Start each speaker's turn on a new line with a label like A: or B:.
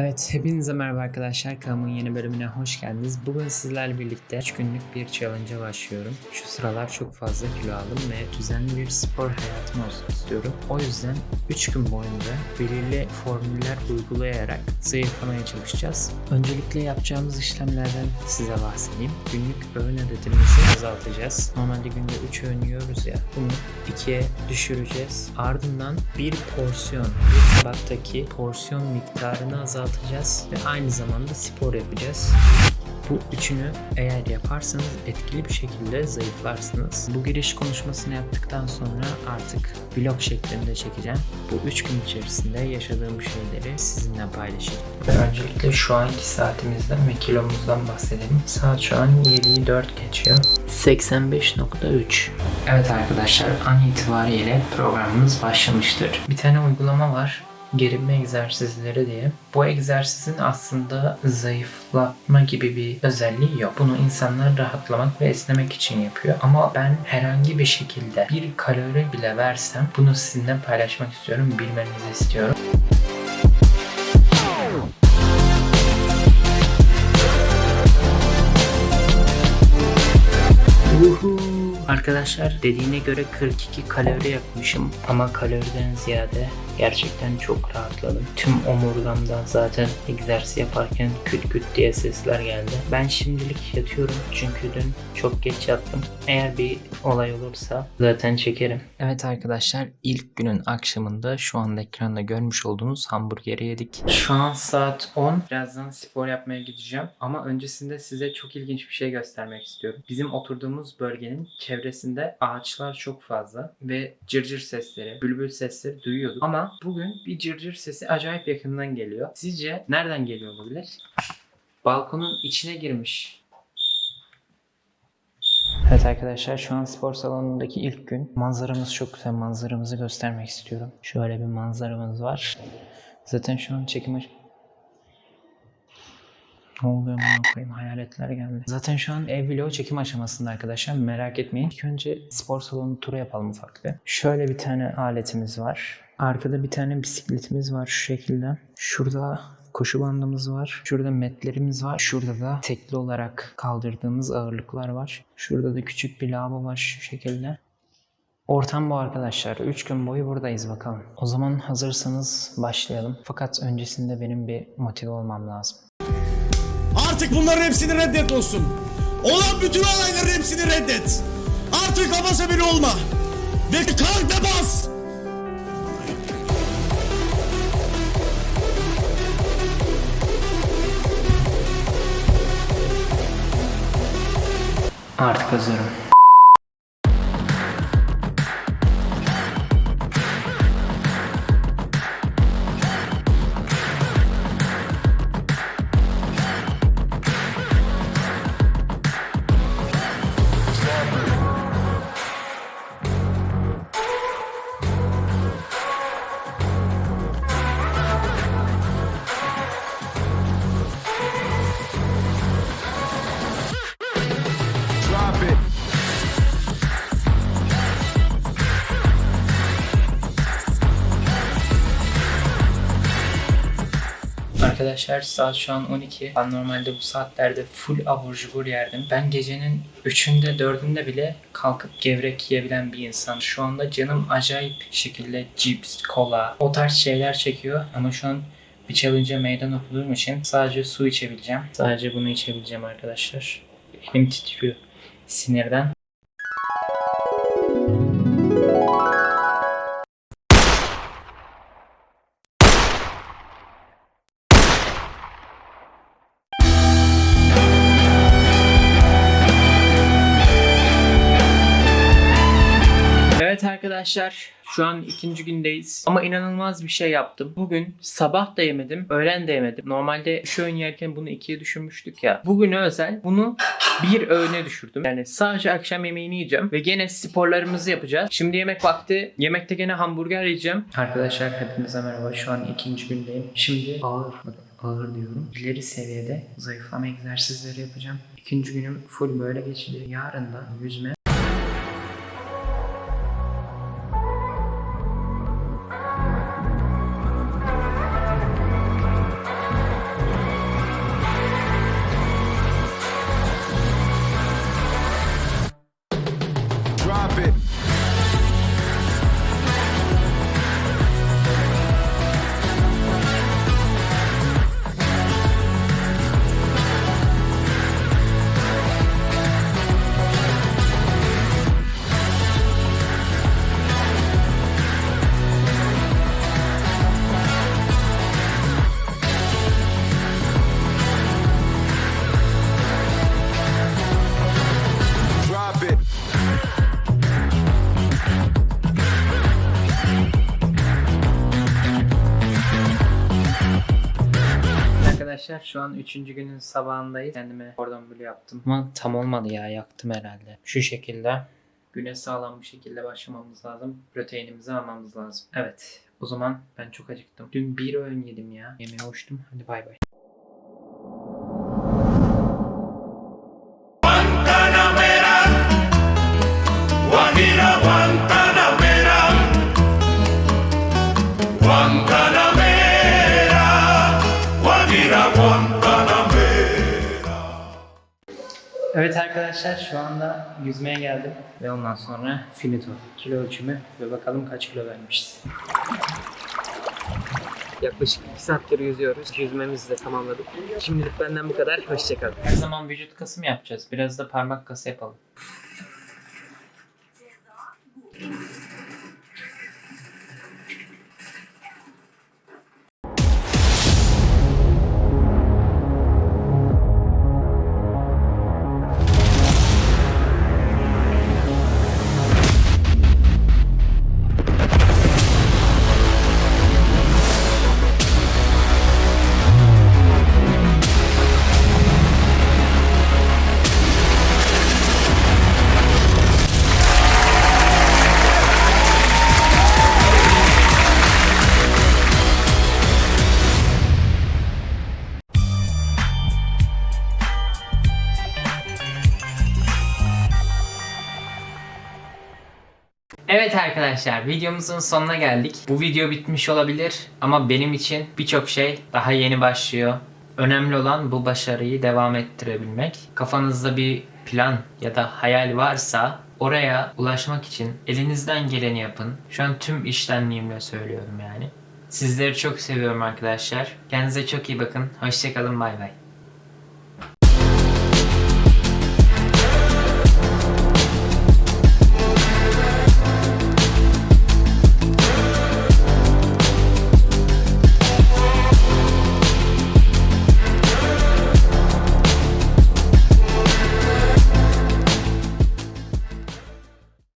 A: Evet, hepinize merhaba arkadaşlar. Kanalımın yeni bölümüne hoş geldiniz. Bugün sizlerle birlikte 3 günlük bir challenge'a başlıyorum. Şu sıralar çok fazla kilo aldım ve düzenli bir spor hayatım olsun istiyorum. O yüzden 3 gün boyunca belirli formüller uygulayarak zayıflamaya çalışacağız. Öncelikle yapacağımız işlemlerden size bahsedeyim. Günlük öğün adetimizi azaltacağız. Normalde günde 3 öğün yiyoruz ya. Bunu 2'ye düşüreceğiz. Ardından bir porsiyon, bir tabaktaki porsiyon miktarını azaltacağız ve aynı zamanda spor yapacağız. Bu üçünü eğer yaparsanız etkili bir şekilde zayıflarsınız. Bu giriş konuşmasını yaptıktan sonra artık vlog şeklinde çekeceğim. Bu üç gün içerisinde yaşadığım şeyleri sizinle paylaşacağım. Öncelikle şu anki saatimizden ve kilomuzdan bahsedelim. Saat şu an 7'yi 4 geçiyor. 85.3 Evet arkadaşlar an itibariyle programımız başlamıştır. Bir tane uygulama var gerilme egzersizleri diye. Bu egzersizin aslında zayıflatma gibi bir özelliği yok. Bunu insanlar rahatlamak ve esnemek için yapıyor. Ama ben herhangi bir şekilde bir kalori bile versem bunu sizinle paylaşmak istiyorum, bilmenizi istiyorum. Arkadaşlar dediğine göre 42 kalori yakmışım ama kaloriden ziyade gerçekten çok rahatladım. Tüm omurgamdan zaten egzersiz yaparken küt küt diye sesler geldi. Ben şimdilik yatıyorum çünkü dün çok geç yattım. Eğer bir olay olursa zaten çekerim. Evet arkadaşlar ilk günün akşamında şu anda ekranda görmüş olduğunuz hamburgeri yedik. Şu an saat 10. Birazdan spor yapmaya gideceğim. Ama öncesinde size çok ilginç bir şey göstermek istiyorum. Bizim oturduğumuz bölgenin çevresinde ağaçlar çok fazla ve cırcır sesleri, bülbül sesleri duyuyorduk. Ama bugün bir cırcır sesi acayip yakından geliyor. Sizce nereden geliyor olabilir? Balkonun içine girmiş. Evet arkadaşlar şu an spor salonundaki ilk gün. Manzaramız çok güzel. Manzaramızı göstermek istiyorum. Şöyle bir manzaramız var. Zaten şu an çekim aş- ne oluyor amına koyayım hayaletler geldi. Zaten şu an ev vlogu çekim aşamasında arkadaşlar merak etmeyin. İlk önce spor salonu turu yapalım ufak bir. Şöyle bir tane aletimiz var. Arkada bir tane bisikletimiz var şu şekilde. Şurada koşu bandımız var. Şurada metlerimiz var. Şurada da tekli olarak kaldırdığımız ağırlıklar var. Şurada da küçük bir lavabo var şu şekilde. Ortam bu arkadaşlar. 3 gün boyu buradayız bakalım. O zaman hazırsanız başlayalım. Fakat öncesinde benim bir motive olmam lazım.
B: Artık bunların hepsini reddet dostum. Olan bütün olayların hepsini reddet. Artık abasa biri olma. Ve kalk ve bas.
A: Artık hazırım. Arkadaşlar saat şu an 12. Ben normalde bu saatlerde full abur cubur yerdim. Ben gecenin 3'ünde 4'ünde bile kalkıp gevrek yiyebilen bir insan. Şu anda canım acayip şekilde cips, kola o tarz şeyler çekiyor. Ama şu an bir challenge'a meydan okuduğum için sadece su içebileceğim. Sadece bunu içebileceğim arkadaşlar. Elim titriyor sinirden. Arkadaşlar şu an ikinci gündeyiz ama inanılmaz bir şey yaptım. Bugün sabah da yemedim, öğlen de yemedim. Normalde şu öğün yerken bunu ikiye düşürmüştük ya. Bugün özel bunu bir öğüne düşürdüm. Yani sadece akşam yemeğini yiyeceğim ve gene sporlarımızı yapacağız. Şimdi yemek vakti. Yemekte gene hamburger yiyeceğim. Arkadaşlar hepinize merhaba. Şu an ikinci gündeyim. Şimdi ağır ağır diyorum. İleri seviyede zayıflama egzersizleri yapacağım. İkinci günüm full böyle geçti. Yarın da yüzme arkadaşlar şu an 3. günün sabahındayız. Kendime kordon bleu yaptım. Ama tam olmadı ya yaktım herhalde. Şu şekilde. Güne sağlam bir şekilde başlamamız lazım. Proteinimizi almamız lazım. Evet. O zaman ben çok acıktım. Dün bir öğün yedim ya. Yemeğe uçtum. Hadi bay bay. Evet arkadaşlar şu anda yüzmeye geldim. Ve ondan sonra finito. Kilo ölçümü ve bakalım kaç kilo vermişiz.
C: Yaklaşık 2 saattir yüzüyoruz. Yüzmemizi de tamamladık. Şimdilik benden bu kadar. Hoşçakalın.
A: Her zaman vücut kası mı yapacağız? Biraz da parmak kası yapalım. Evet arkadaşlar videomuzun sonuna geldik. Bu video bitmiş olabilir ama benim için birçok şey daha yeni başlıyor. Önemli olan bu başarıyı devam ettirebilmek. Kafanızda bir plan ya da hayal varsa oraya ulaşmak için elinizden geleni yapın. Şu an tüm iştenliğimle söylüyorum yani. Sizleri çok seviyorum arkadaşlar. Kendinize çok iyi bakın. Hoşçakalın bay bay.